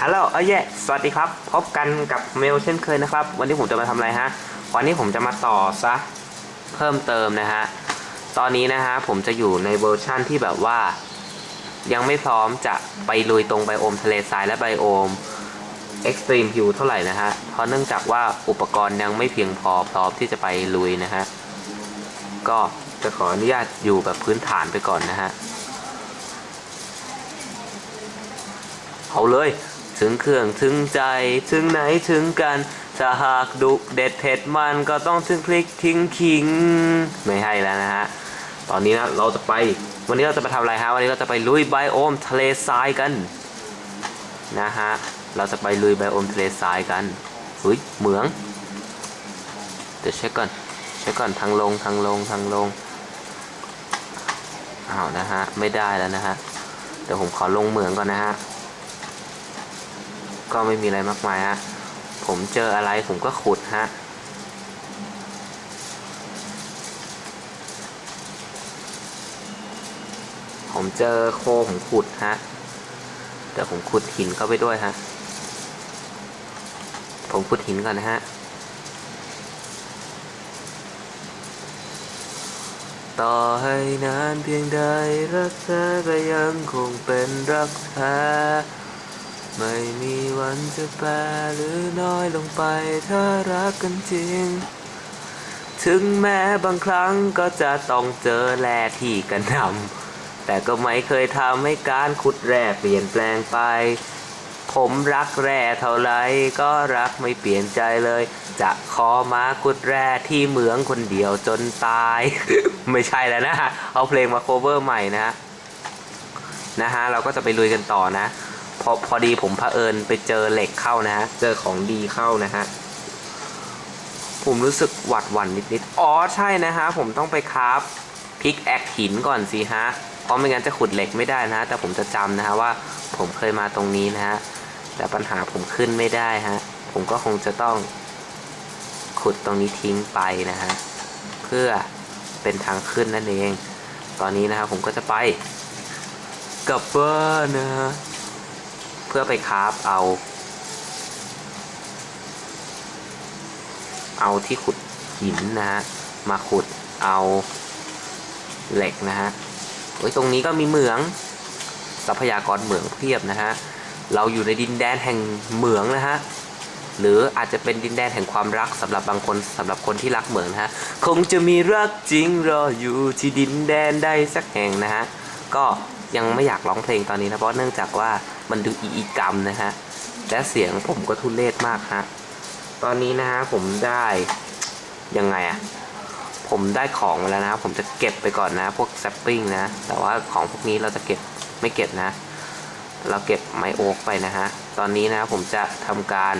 ฮัลโหลเอ้ยสวัสดีครับ พบกันกับเมลเช่นเคยนะครับ วันนี้ผมจะมาทำอะไรฮะ วันนี้ผมจะมาต่อซะเพิ่มเติมนะฮะ ตอนนี้นะฮะผมจะอยู่ในเวอร์ชั่นที่แบบว่า ยังไม่พร้อมจะไปลุยตรงไบโอมทะเลทรายและไบโอม Extreme View เท่าไหร่นะฮะ เพราะเนื่องจากว่าอุปกรณ์ยังไม่เพียงพอพร้อมที่จะไปลุยนะฮะ ก็จะขออนุญาตอยู่แบบพื้นฐานไปก่อนนะฮะ เอาเลย ถึงเครื่องถึงใจถึงไหนถึงกันถ้าหากดุเด็ดเผ็ดมันก็ต้องถึงพริกทิ้งขิงไม่ให้แล้วนะฮะตอนนี้นะเราจะไปวันนี้เราจะไปทำอะไรฮะวันนี้เราจะไปลุยไบโอมทะเลทรายกันนะฮะเราจะไปลุยไบโอมทะเลทรายกันหุยเหมืองเดี๋ยวเช็คก่อนเช็คก่อนทางลงทางลงทางลงอ้าวนะฮะไม่ได้แล้วนะฮะเดี๋ยวผมขอลงเหมืองก่อนนะฮะ ก็ไม่มีอะไรมากมายฮะ ผมเจออะไรผมก็ขุดฮะ ผมเจอโคผมขุดฮะ เดี๋ยวผมขุดหินเข้าไปด้วยฮะ ผมขุดหินก่อนนะฮะ ต่อให้นานเพียงใดรักเธอก็ยังคงเป็นรักแท้ ไม่มีวันจะแปรหรือน้อยลงไปถ้ารักกันจริง ถึงแม้บางครั้งก็จะต้องเจอแร่ที่กระนำแต่ก็ไม่เคยทำให้การขุดแร่เปลี่ยนแปลงไป ผมรักแร่เท่าไรก็รักไม่เปลี่ยนใจเลย จะขอมาขุดแร่ที่เหมืองคนเดียวจนตาย ไม่ใช่แล้วนะ เอาเพลงมาโคเวอร์ใหม่นะนะฮะเราก็จะไปลุยกันต่อนะ พอพอดีผมเผอิญไปเจอเหล็กเข้านะฮะ เจอของดีเข้านะฮะ ผมรู้สึกหวัดหวั่นนิดๆ อ๋อใช่นะฮะ ผมต้องไปคราฟพิกแอคหินก่อนสิฮะ เพราะไม่งั้นจะขุดเหล็กไม่ได้นะฮะ แต่ผมจะจำนะฮะว่าผมเคยมาตรงนี้นะฮะ แต่ปัญหาผมขึ้นไม่ได้ฮะ ผมก็คงจะต้องขุดตรงนี้ทิ้งไปนะฮะ เพื่อเป็นทางขึ้นนั่นเอง ตอนนี้นะครับผมก็จะไปกลับบ้านนะฮะ พื่อไปคราฟเอา เอาที่ขุดหินนะฮะ มาขุดเอาเหล็กนะฮะโอ้ยตรงนี้ก็มีเหมือง ทรัพยากรเหมืองเพียบนะฮะ เราอยู่ในดินแดนแห่งเหมืองนะฮะ หรืออาจจะเป็นดินแดนแห่งความรักสำหรับบางคนสำหรับคนที่รักเหมืองนะฮะ คงจะมีรักจริงรออยู่ที่ดินแดนใดสักแห่งนะฮะ ก็ ยังไม่อยากร้องเพลงตอนนี้นะเพราะเนื่องจากว่ามันดูอีอีกรรมนะฮะและเสียงผมก็ทุเรศมากฮะตอนนี้นะฮะผมได้ยังไงอะผมได้ของมาแล้วนะ ผมจะเก็บไปก่อนนะ พวกแซปปิ้งนะ แต่ว่าของพวกนี้เราจะเก็บไม่เก็บนะ เราเก็บไม้โอ๊กไปนะฮะ ตอนนี้นะผมจะทำการ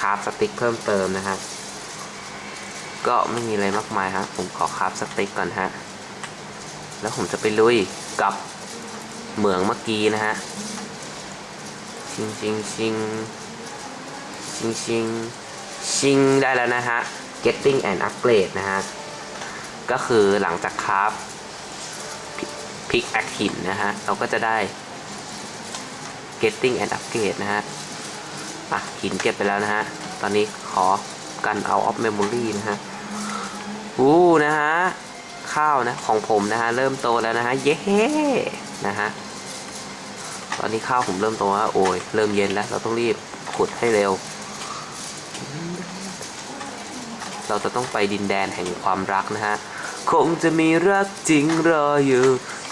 คราฟสติ๊กเพิ่มเติมนะฮะ ก็ไม่มีอะไรมากมายฮะ ผมขอคราฟสติ๊กก่อนฮะ แล้วผมจะไปลุยกับเหมืองเมื่อกี้นะฮะชิงชิงชิงชิงชิงชิงได้แล้วนะฮะ getting and upgrade นะฮะ ก็คือหลังจากคราฟพิกแอคหินนะฮะ เราก็จะได้ getting and upgrade นะฮะ อะ หินเก็บไปแล้วนะฮะ ตอนนี้ขอกันเอา of memory นะฮะ อู้นะฮะ ข้าวนะของผมนะฮะเริ่มโตแล้วนะฮะเย้นะฮะตอนนี้ข้าวผมเริ่มโตแล้วโอ้ยเริ่มเย็นแล้ว เราต้องรีบขุดให้เร็ว เราจะต้องไปดินแดนแห่งความรักนะฮะคงจะมีรักจริงรออยู่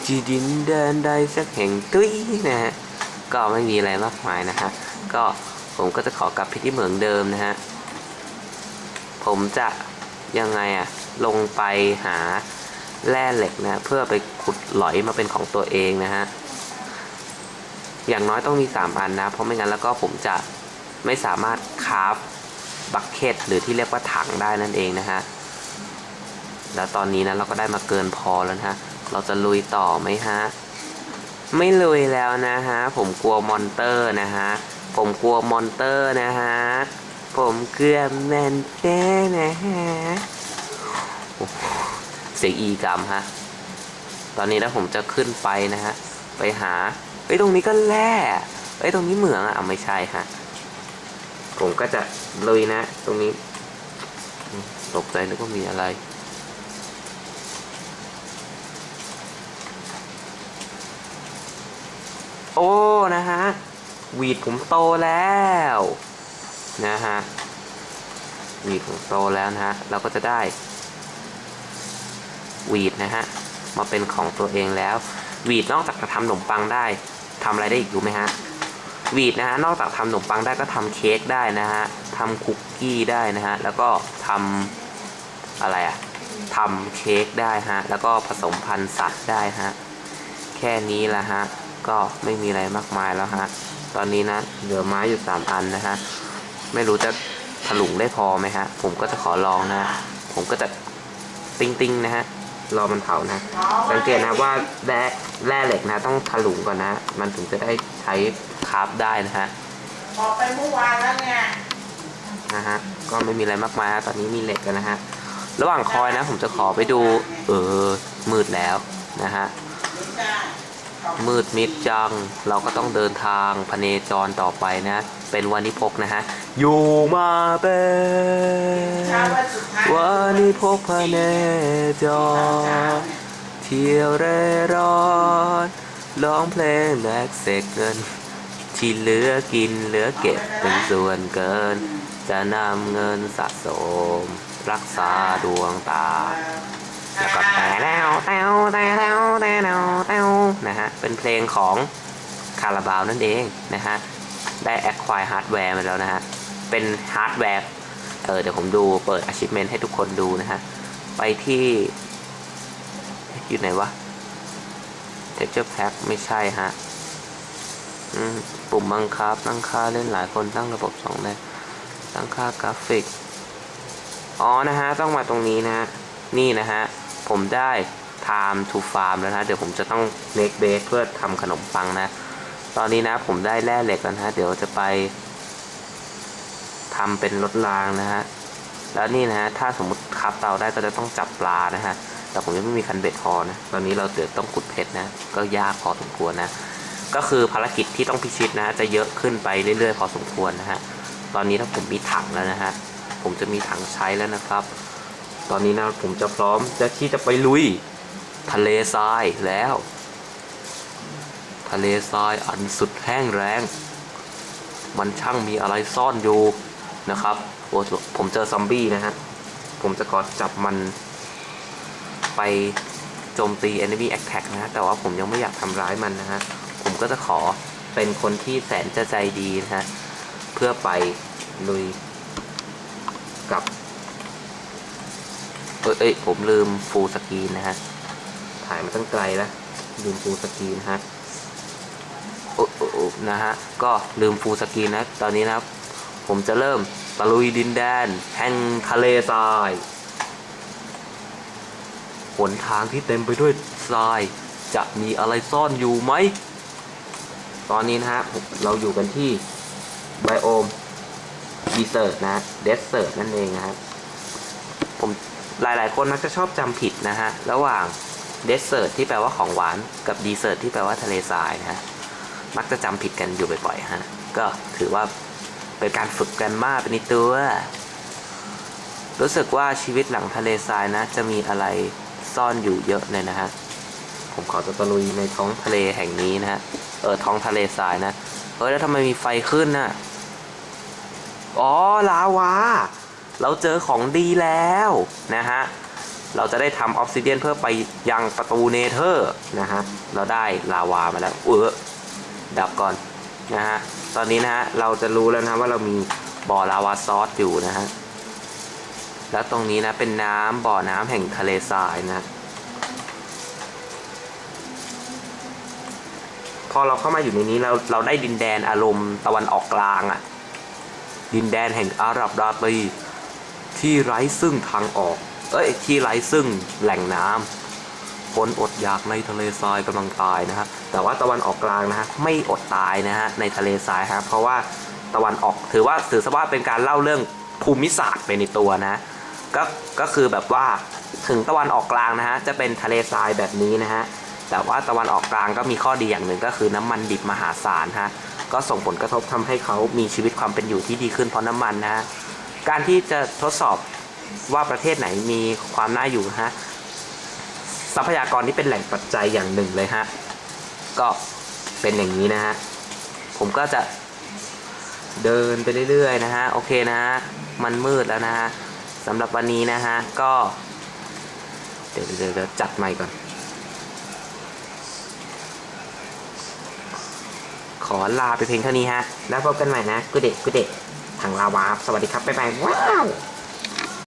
ที่ดินแดนใดสักแห่งตุ้ยนะฮะก็ไม่มีอะไรมากมายนะฮะก็ผมก็จะขอกลับไปที่เหมืองเดิมนะฮะผมจะยังไงอะลงไปหา แร่เหล็กนะเพื่อไปขุดหลอยมาเป็นของตัวเองนะฮะอย่างน้อยต้องมี 3 อันนะ เพราะไม่งั้นแล้วก็ผมจะไม่สามารถคราฟบักเก็ตหรือที่เรียกว่าถังได้นั่นเองนะฮะแล้วตอนนี้นะเราก็ได้มาเกินพอแล้วนะฮะเราจะลุยต่อไหมฮะไม่ลุยแล้วนะฮะผมกลัวมอนเตอร์นะฮะผมกลัวมอนเตอร์นะฮะผมเกลือแมนเต้นะฮะโอ้โห เสียงอีกรมฮะ ตอนนี้นะผมจะขึ้นไปนะฮะ ไปหาเอ้ยตรงนี้ก็แร่เอ้ยตรงนี้เหมืองอะไม่ใช่ฮะ ผมก็จะลุยนะ ตรงนี้ ตกใจนึกว่ามีอะไรโอ้นะฮะวีดผมโตแล้วนะฮะวีดผมโตแล้วนะฮะ เราก็จะได้ วีดนะฮะมาเป็นของตัวเองแล้ววีดนอกจากจะทำขนมปังได้ทำอะไรได้อีกรู้ไหมฮะวีดนะฮะนอกจากทำขนมปังได้ก็ทำเค้กได้นะฮะทำคุกกี้ได้นะฮะแล้วก็ทำอะไรอะทำเค้กได้ฮะแล้วก็ผสมพันธุ์สัตว์ได้ฮะแค่นี้ละฮะก็ไม่มีอะไรมากมายแล้วฮะตอนนี้นะเหลือไม้อยู่สามอันนะฮะไม่รู้จะถลุงได้พอไหมฮะผมก็จะขอลองนะผมก็จะติ้งติ้งๆนะฮะ รอมันเผานะ สังเกตนะว่าแร่แร่เหล็กนะต้องถลุงก่อนนะ มันถึงจะได้ใช้คราฟได้นะฮะออกไปเมื่อวานแล้วไงนะฮะก็ไม่มีอะไรมากมายฮะตอนนี้มีเหล็กกันนะฮะระหว่างคอยนะ ผมจะขอไปดู เออมืดแล้วนะฮะไม่ใช่ขอบมืดมิดจัง เราก็ต้องเดินทางพเนจรต่อไปนะ เป็นวันนิพกนะฮะ อยู่มาเป็นเช้าวันสุดท้ายวันนิพกพเนจรเที่ยวเร่ร่อนร้องเพลงแลกเสกเงิน ที่เหลือกินเหลือเก็บเป็นส่วนเกิน จะนำเงินสะสม รักษาดวงตาแล้วก็แต่แล้วแต่วแต่แล้วแต่แล้วแต่วนะฮะ เป็นเพลงของคาราบาวนั่นเองนะฮะ ได้แอคควายฮาร์ดแวร์มาแล้วนะฮะ เป็นฮาร์ดแวร์ เออเดี๋ยวผมดูเปิด achievement ให้ทุกคนดูนะฮะ ไปที่ อยู่ไหนวะ texture pack ไม่ใช่ฮะปุ่มบังคับ ตั้งค่าเล่นหลายคนตั้งระบบสองได้ตั้งค่ากราฟิก อ๋อนะฮะ ต้องมาตรงนี้นะฮะ นี่นะฮะ ผมได้ time to farm แล้วนะ เดี๋ยวผมจะต้อง make bake เพื่อทำขนมปังนะ ตอนนี้นะผมได้แร่เหล็กแล้วนะฮะเดี๋ยวจะไปทำเป็นรถรางนะฮะแล้วนี่นะฮะถ้าสมมติคับเตาได้ก็จะต้องจับปลานะฮะแต่ผมยังไม่มีคันเบ็ดพอนะตอนนี้เราเดี๋ยวต้องขุดเพชรนะ ก็ยากพอสมควรนะ ก็คือภารกิจที่ต้องพิชิตนะ จะเยอะขึ้นไปเรื่อยๆ พอสมควรนะฮะตอนนี้ถ้าผมมีถังแล้วนะฮะผมจะมีถังใช้แล้วนะครับ ตอนนี้นะผมจะพร้อมจะที่จะไปลุย ทะเลทรายแล้ว ทะเลทรายอันสุดแห้งแรง มันช่างมีอะไรซ่อนอยู่นะครับโอ้ผมเจอซอมบี้นะฮะ ผมจะขอดจับมันไปโจมตี enemy attack นะฮะ แต่ว่าผมยังไม่อยากทำร้ายมันนะฮะ ผมก็จะขอเป็นคนที่แสนจะใจดีนะฮะ เพื่อไปลุยกับ เอ้ยอยผมลืมฟูลสกรีนนะฮะ ถ่ายมาตั้งไกลแล้วลืมฟูลสกรีนฮะโอ้โอ้โอ้ นะฮะ ก็ลืมฟูลสกรีนนะ ตอนนี้นะครับ ผมจะเริ่มตะลุยดินแดน แห่งทะเลทรายหนทางที่เต็มไปด้วยทราย จะมีอะไรซ่อนอยู่ไหม ตอนนี้นะฮะ เราอยู่กันที่ไบโอมดีเซอร์นะเดสเซอร์นั่นเองนะฮะผมหลายๆ คนมักจะชอบจำผิดนะฮะ ระหว่างเดสเซอร์ที่แปลว่าของหวานกับดีเซอร์ที่แปลว่าทะเลทรายนะฮะ มักจะจำผิดกันอยู่บ่อยๆฮะ ก็ถือว่าเป็นการฝึกกันมากเป็นตัว รู้สึกว่าชีวิตหลังทะเลทรายนะ จะมีอะไรซ่อนอยู่เยอะเลยนะฮะ ผมขอจะตะลุยในท้องทะเลแห่งนี้นะฮะ เออท้องทะเลทรายนะเฮ้ยแล้วทำไมมีไฟขึ้นน่ะ อ๋อลาวา เราเจอของดีแล้วนะฮะเราจะได้ทำออฟซิเดียนเพื่อไปยังประตูเนเธอร์นะฮะ เราได้ลาวามาแล้ว เออ ดับก่อนนะฮะตอนนี้นะฮะเราจะรู้แล้วนะว่าเรามีบ่อลาวาซอสอยู่นะฮะแล้วตรงนี้นะเป็นน้ำบ่อน้ำแห่งทะเลทรายนะพอเราเข้ามาอยู่ในนี้เราเราได้ดินแดนอารมณ์ตะวันออกกลางอะ่ะ ดินแดนแห่งอาหรับราตรีที่ไร้ซึ่งทางออก เอ้ยที่ไร้ซึ่งแหล่งน้ำ คนอดอยากในทะเลทรายกำลังตายนะฮะแต่ว่าตะวันออกกลางนะฮะไม่อดตายนะฮะในทะเลทรายครับเพราะว่าตะวันออกถือว่าถือซะว่าเป็นการเล่าเรื่องภูมิศาสตร์ไปในตัวนะก็ก็คือแบบว่าถึงตะวันออกกลางนะฮะจะเป็นทะเลทรายแบบนี้นะฮะแต่ว่าตะวันออกกลางก็มีข้อดีอย่างหนึ่งก็คือน้ำมันดิบมหาศาลฮะก็ส่งผลกระทบทำให้เขามีชีวิตความเป็นอยู่ที่ดีขึ้นเพราะน้ำมันนะฮะการที่จะทดสอบว่าประเทศไหนมีความน่าอยู่ฮะ ทรัพยากรที่เป็นแหล่งปัจจัยอย่างหนึ่งเลยฮะ ก็เป็นอย่างนี้นะฮะ ผมก็จะเดินไปเรื่อยๆนะฮะ โอเคนะฮะ มันมืดแล้วนะฮะสำหรับวันนี้นะฮะ ก็ เดี๋ยวเดี๋ยวเดี๋ยวจัดใหม่ก่อน ขอลาไปเพียงเท่านี้ฮะ แล้วพบกันใหม่นะ กูเด็กกูเด็กทางลาวาสวัสดีครับ บ๊ายบาย ว้าว